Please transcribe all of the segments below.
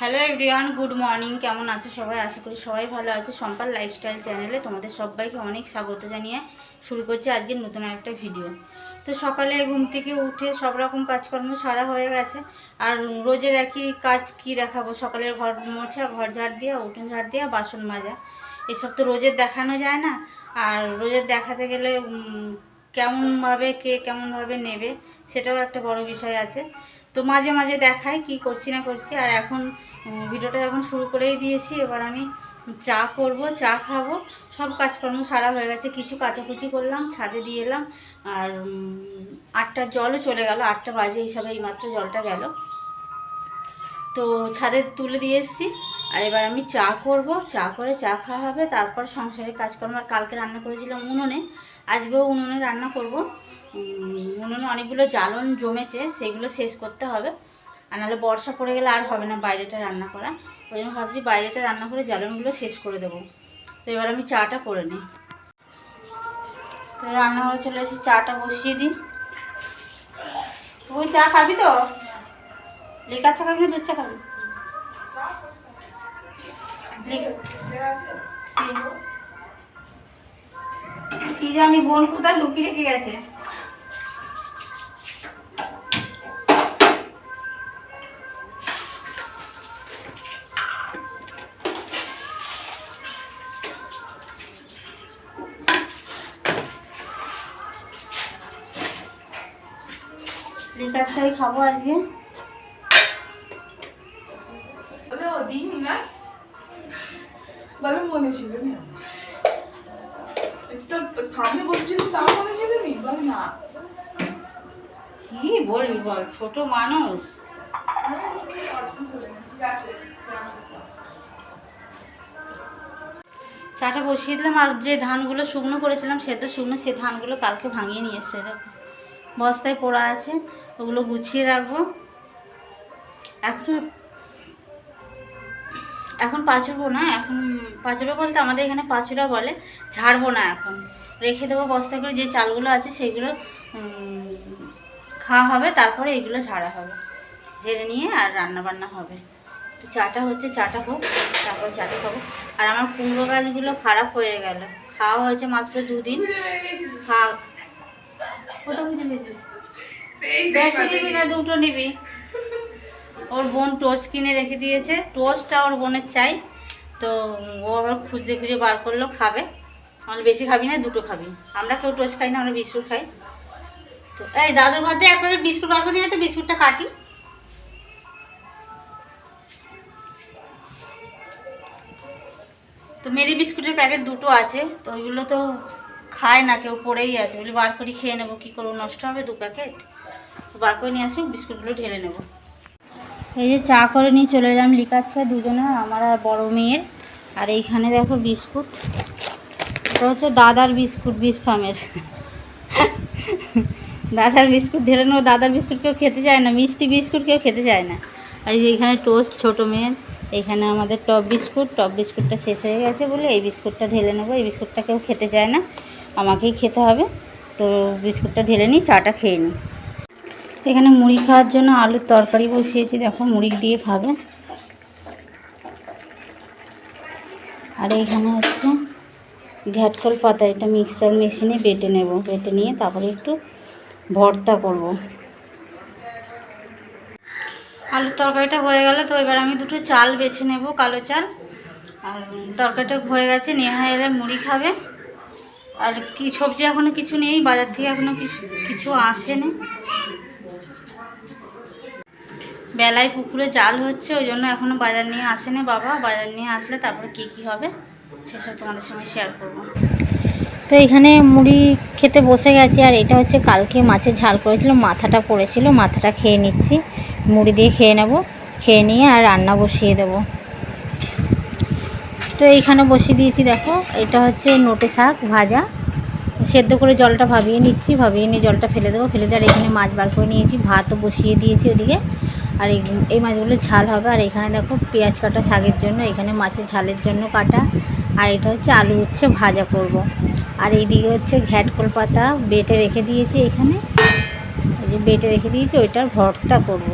Hello everyone good morning কেমন আছো সবাই? আশা করি সবাই ভালো আছে। সম্পার লাইফস্টাইল চ্যানেলে তোমাদের সবাইকে অনেক স্বাগত জানিয়ে শুরু করছি আজকের নতুন একটা ভিডিও তো সকালে ঘুম থেকে উঠে সব রকম কাজকর্ম সারা হয়ে গেছে। আর রোজের একই কাজ কি দেখাবো? সকালের ঘর মোছা, ঘর ঝাড় দেওয়া, উঠোন ঝাড় দেওয়া, বাসন মাজা। এসব তো রোজের দেখানো যায় না। আর রোজের দেখাতে গেলে কেমনভাবে কে কেমনভাবে নেবে, সেটাও একটা বড় বিষয় আছে। তো মাঝে মাঝে দেখাই কি করছি না করছি। আর এখন ভিডিওটা এখন শুরু করেই দিয়েছি। এবার আমি চা করব, চা খাব। সব কাজকর্ম সারা হয়ে গেছে। কিছু কাচাকুচি করলাম, ছাদে দিয়ে এলাম। আর আটটা জলও চলে গেল। আটটা বাজে হিসাবে এইমাত্র জলটা গেল। তো ছাদে তুলে দিয়ে এসেছি। আর এবার আমি চা করব। চা করে চা খাওয়া হবে। তারপর সংসারের কাজকর্ম। আর কালকে রান্না করেছিলাম উনুনে। আজকেও উনুনে রান্না করব। উনুনে অনেকগুলো জ্বালন জমেছে, সেগুলো শেষ করতে হবে। আর নাহলে বর্ষা পড়ে গেলে আর হবে না বাইরেটা রান্না করা। ওই জন্য ভাবছি বাইরেটা রান্না করে জ্বালনগুলো শেষ করে দেবো। তো এবার আমি চাটা করে নিই। তো রান্নাঘরে চলে এসে চাটা বসিয়ে দিই। তুই চা খাবি তো? লিকার চা খাবি না দুধ চা খাবি? কি জানি বোন কোথায় লুকিয়ে রেখে গেছে। লিকার খাব আজকে। সামনে বসেছিল তাও মনে ছিল নি। বল না। কি বলবি বল ছোট মানুষ। চাটা বসিয়ে দিলাম আর যে ধানগুলো শুকনো করেছিলাম সেটা শুকনো সে ধানগুলো কালকে ভাঙিয়ে নিয়ে এসছে দেখো। বস্তায় পড়া আছে, ওগুলো গুছিয়ে রাখব। এখন এখন পাচুরবো না, এখন পাচুরবো বলতে আমাদের এখানে পাচুরা বলে, ঝাড়বো না এখন। রেখে দেবো বস্তা করে যে চালগুলো আছে সেগুলো খাওয়া হবে, তারপরে এগুলো ঝাড়া হবে। ঝেড়ে নিয়ে আর রান্না বান্না হবে। তো চাটা হচ্ছে চাটা হোক, তারপর চাটা খাব। আর আমার কুমড়ো গাছগুলো খারাপ হয়ে গেল। খাওয়া হয়েছে মাত্র দুদিন। খা কত বুঝে পেয়েছিস? বেশি নিবি না দুটো নিবি। ওর বোন টোস্ট কিনে রেখে দিয়েছে। টোস্টটা ওর বোনের চাই। তো ও আবার খুঁজে খুঁজে বার করল খাবে। আমরা বেশি খাবি না দুটো খাবি। আমরা কেউ টোস্ট খাই না আমরা বিস্কুট খাই। তো এই দাদুর ঘর দিয়ে এক প্যাকেট বিস্কুট বার করে নিয়ে তো বিস্কুটটা কাটি। তো মেরি বিস্কুটের প্যাকেট দুটো আছে তো ওইগুলো তো খায় না, কেউ পড়েই আছে। বলি, বার করে খেয়ে নেব, কী করব? নষ্ট হবে দু প্যাকেট? বার করে নিয়ে আসুক, বিস্কুটগুলো ঢেলে নেব। এই যে চা করে নিয়ে চলে এলাম লিকার চা দুজনে, আমার আর বড়ো মেয়ের। আর এইখানে দেখো বিস্কুট। এটা হচ্ছে দাদার বিস্কুট, বিষ ফার্মের। দাদার বিস্কুট ঢেলে নেব, দাদার বিস্কুট কেউ খেতে চায় না, মিষ্টি বিস্কুট কেউ খেতে চায় না। আর এই যে এখানে টোস্ট, ছোটো মেয়ের। এখানে আমাদের টপ বিস্কুট, টপ বিস্কুটটা শেষ হয়ে গেছে বলে এই বিস্কুটটা ঢেলে নেব, এই বিস্কুটটা কেউ খেতে চায় না। আমাকেই খেতে হবে। তো বিস্কুটটা ঢেলে নিই, চাটা খেয়ে নিই। এখানে মুড়ি খাওয়ার জন্য আলুর তরকারি বসিয়েছি, দেখো মুড়ি দিয়ে খাবে। আর এইখানে হচ্ছে ঘ্যাটকল পাতা, এটা মিক্সচার মেশিনে বেটে নেব। বেটে নিয়ে তারপরে একটু ভর্তা করব। আলুর তরকারিটা হয়ে গেল, তো এবার আমি দুটো চাল বেছে নেব, কালো চাল। আর তরকারিটা হয়ে গেছে, নেহা এলে মুড়ি খাবে। আর কি, সবজি এখনও কিছু নেই, বাজার থেকে এখনও কিছু আসেনি। বেলায় পুকুরে জাল হচ্ছে, ওই জন্য এখনও বাজার নিয়ে আসেনি বাবা। বাজার নিয়ে আসলে তারপরে কি কি হবে, সেসব তোমাদের সঙ্গে শেয়ার করব। তো এখানে মুড়ি খেতে বসে গেছি, আর এটা হচ্ছে কালকে মাছের ঝাল করেছিল, মাথাটা পড়েছিল, মাথাটা খেয়ে নিচ্ছি। মুড়ি দিয়ে খেয়ে নেব, খেয়ে নিয়ে আর রান্না বসিয়ে দেব। তো এইখানে বসিয়ে দিয়েছি, দেখো। এটা হচ্ছে নোটে শাক ভাজা। সেদ্ধ করে জলটা ভাবিয়ে নিচ্ছি, ভাবিয়ে নিয়ে জলটা ফেলে দেবো। ফেলে দিয়ে আর এখানে মাছ বার করে নিয়েছি, ভাতও বসিয়ে দিয়েছি ওদিকে। আর এই মাছগুলো ঝাল হবে। আর এখানে দেখো পেঁয়াজ কাটা শাকের জন্য, এখানে মাছের ঝালের জন্য কাটা। আর এটা হচ্ছে আলু হচ্ছে ভাজা করব। আর এইদিকে হচ্ছে ঘ্যাটকল পাতা বেটে রেখে দিয়েছি এখানে। যে বেটে রেখে দিয়েছি, ওইটার ভর্তা করব।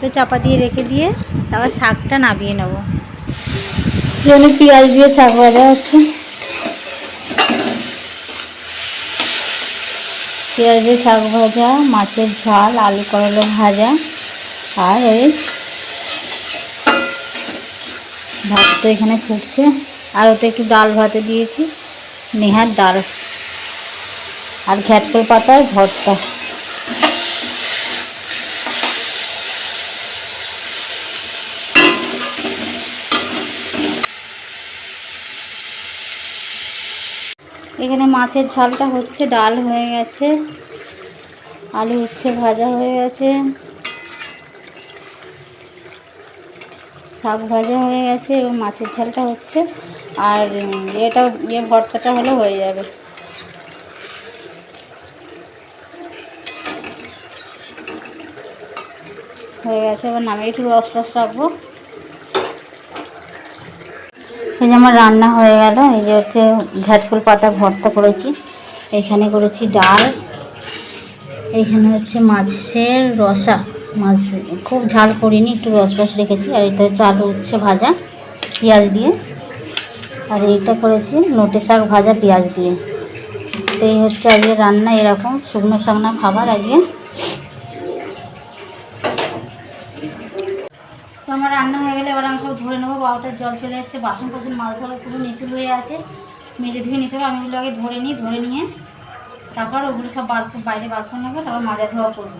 তো চাপা দিয়ে রেখে দিয়ে তারপর শাকটা নামিয়ে নেব। জন্য পেঁয়াজ দিয়ে শাক ভাজা হচ্ছে পেঁয়াজ দিয়ে শাক ভাজা, মাছের ঝাল, আলু করলা ভাজা, আর এই ভাত তো এখানে ফুটছে। আর ওতে একটু ডাল ভাতে দিয়েছি নেহার ডাল আর ঘ্যাটকল পাতার ভর্তা। এখানে মাছের ঝালটা হচ্ছে, ডাল হয়ে গেছে, আলু উচ্ছে ভাজা হয়ে গেছে, শাক ভাজা হয়ে গেছে এবং মাছের ঝালটা হচ্ছে, আর এটা ইয়ে ভর্তাটা হলে হয়ে যাবে। হয়ে গেছে, এবার নামে একটু রস রস রাখব। এই যে আমার রান্না হয়ে গেল, এই যে হচ্ছে ঘাটকুল পাতা ভর্তা করেছি। এখানে করেছি ডাল এইখানে হচ্ছে মাছের রসা। মাছ খুব ঝাল করিনি, একটু রস রস রেখেছি। আর এটা হচ্ছে আলু উচ্ছে ভাজা, পেঁয়াজ দিয়ে। আর এইটা করেছি নোটে শাক ভাজা, পেঁয়াজ দিয়ে। তো এই হচ্ছে আজকে রান্না, এরকম শুকনো শাকনা খাবার আজকে। আমার রান্না হয়ে গেলে এবার আমি সব ধরে নেব। বারোটার জল চলে এসছে, বাসন টাসন মাল ধরা পুরো নিতুল হয়ে আছে। মেজে ধুয়ে নিতে হবে, আমি ওগুলো আগে ধরে নিই, ধরে নিয়ে তারপর ওগুলো সব বার বাইরে বার করে নেব, তারপর মাজা ধোয়া করব।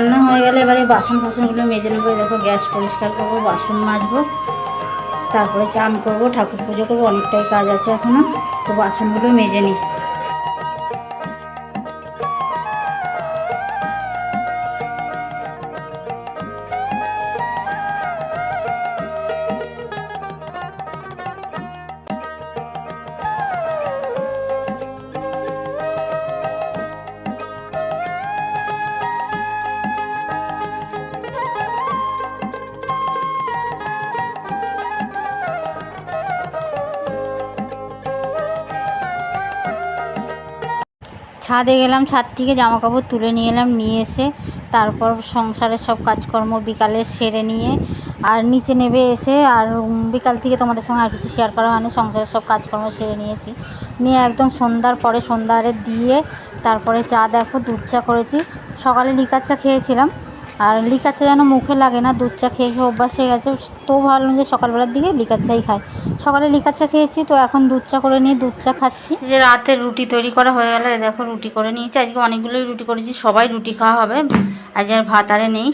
রান্না হয়ে গেলে এবারে বাসন ফাসনগুলো মেজে নেব। দেখো গ্যাস পরিষ্কার করব, বাসন মাজবো, তারপরে চান করব, ঠাকুর পুজো করব, অনেকটাই কাজ আছে এখনও তো বাসনগুলো মেজে নিই। ছাদে গেলাম, ছাদ থেকে জামা কাপড় তুলে নিয়ে এলাম, নিয়ে এসে তারপর সংসারের সব কাজকর্ম বিকালে সেরে নিয়ে আর নিচে নেবে এসে আর বিকাল থেকে তোমাদের সঙ্গে আর কিছু শেয়ার করা হয়নি সংসারের সব কাজকর্ম সেরে নিয়েছি। নিয়ে একদম সন্ধ্যার পরে সন্ধ্যারে দিয়ে তারপরে চা দেখো, দুধ চা করেছি। সকালে লিকার চা খেয়েছিলাম। আর লিকার চা যেন মুখে লাগে না, দুধ চা খেয়ে খেয়ে অভ্যাস হয়ে গেছে। তো ভাবলাম যে সকালবেলার দিকে লিকার চাই খাই। সকালে লিকার চা খেয়েছি, তো এখন দুধ চা করে নিয়ে দুধ চা খাচ্ছি। যে রাতের রুটি তৈরি করা হয়ে গেল দেখো রুটি করে নিয়েছি। আজকে অনেকগুলোই রুটি করেছি, সবাই রুটি খাওয়া হবে। আজ আর ভাত আরে নেই।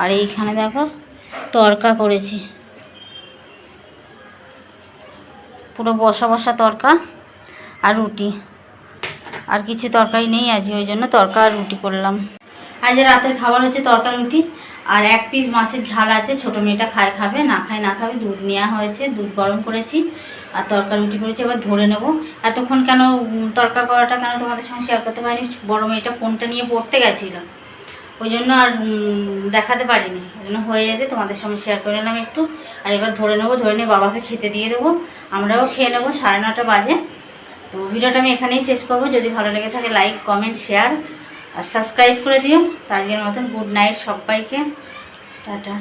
আর এইখানে দেখো তরকা করেছি। পুরো বসা বসা তরকা আর রুটি। আর কিছু তরকারি নেই আজকে, ওই জন্য তরকা আর রুটি করলাম। আজ রাতের খাবার হচ্ছে তরকা রুটি। আর এক পিস মাছের ঝাল আছে, ছোটো মেয়েটা খায় খাবে, না খায় না খাবে, দুধ নেওয়া হয়েছে, দুধ গরম করেছি আর তরকা রুটি করেছি, এবার ধরে নেব। এতক্ষণ কেন তরকা করাটা কেন তোমাদের সঙ্গে শেয়ার করতে পারিনি? বড় মেয়েটা ফোনটা নিয়ে পড়তে গেছিল। ওই জন্য আর দেখাতে পারিনি। ওই জন্য হয়ে যেতে তোমাদের সঙ্গে শেয়ার করে নিলাম একটু। আর এবার ধরে নেব, ধরে নিয়ে বাবাকে খেতে দিয়ে দেবো। আমরাও খেয়ে নেব, সাড়ে নটা বাজে। তো ভিডিওটা আমি এখানেই শেষ করব। যদি ভালো লেগে থাকে লাইক কমেন্ট শেয়ার আর সাবস্ক্রাইব করে দিও। তো আজকের মতন গুড নাইট সবাইকে। টাটা।